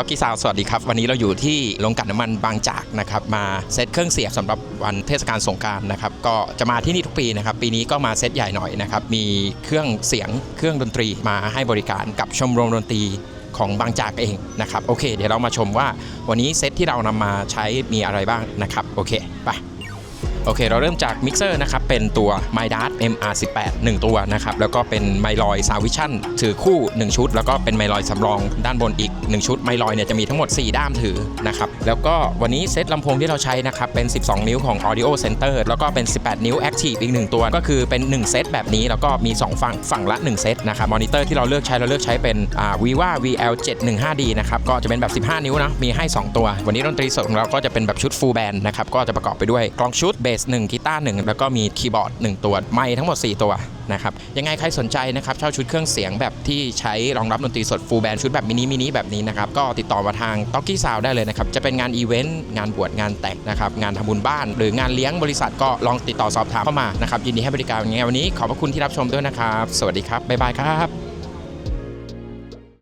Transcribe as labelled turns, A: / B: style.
A: ต็อกกี้ซาวสวัสดีครับ วันนี้เราอยู่ที่โรงกลั่นน้ำมันบางจากนะครับมาเซตเครื่องเสียงสำหรับวันเทศกาลสงกรารนะครับก็จะมาที่นี่ทุกปีนะครับปีนี้ก็มาเซตใหญ่หน่อยนะครับมีเครื่องเสียงเครื่องดนตรีมาให้บริการกับชมรมดนตรีของบางจากเองนะครับโอเค เดี๋ยวเรามาชมว่าวันนี้เซตที่เรานำมาใช้มีอะไรบ้างนะครับโอเคไป โอเค เราเริ่มจากมิกเซอร์นะครับ เป็นตัว m y d a t MR18 1 ตัวนะครับ แล้วก็เป็นไมลอยซาวิชั่นถือคู่ 1 ชุด แล้วก็เป็นไมลอยสำรองด้านบนอีก 1 ชุดไมลอยเนี่ยจะมีทั้งหมด 4 ด้ามถือนะครับ แล้วก็วันนี้เซตลำโพงที่เราใช้นะครับ เป็น 12 นิ้วของ Audio Center แล้วก็เป็น 18 นิ้ว Active อีก 1 ตัว ก็คือเป็น 1 เซตแบบนี้ แล้วก็มี 2 ฝั่งฝั่งละ 1 เซตนะครับ มอนิเตอร์ที่เราเลือกใช้เราเลือกใช้เป็นอ่า Viva VL 715D นะครับก็จะเป็นแบบ 15 นิ้วนะมีให้ 2 ตัว วันนี้ดนตรีสดของเราก็จะเป็นแบบชุด full band นะครับก็จะประกอบไปด้วยกลองชุดเบส1กีตาร์1แล้วก็มีคีย์บอร์ด 1 ตัว ไมค์ทั้งหมด 4 ตัวนะครับยังไงใครสนใจนะครับเช่าชุดเครื่องเสียงแบบที่ใช้รองรับดนตรีสด full band ชุดแบบมินิมินิแบบนี้นะครับก็ติดต่อมาทาง t o k กี้ซาวได้เลยนะครับจะเป็นงานอีเวนต์งานบวชงานแต่งนะครับงานทำบุญบ้าน หรืองานเลี้ยงบริษัทก็ลองติดต่อสอบถามเข้ามานะครับยินดีให้บริการยังไงวันนี้ขอบพระคุณที่รับชมด้วยนะครับ สวัสดีครับบ๊ายบายครับ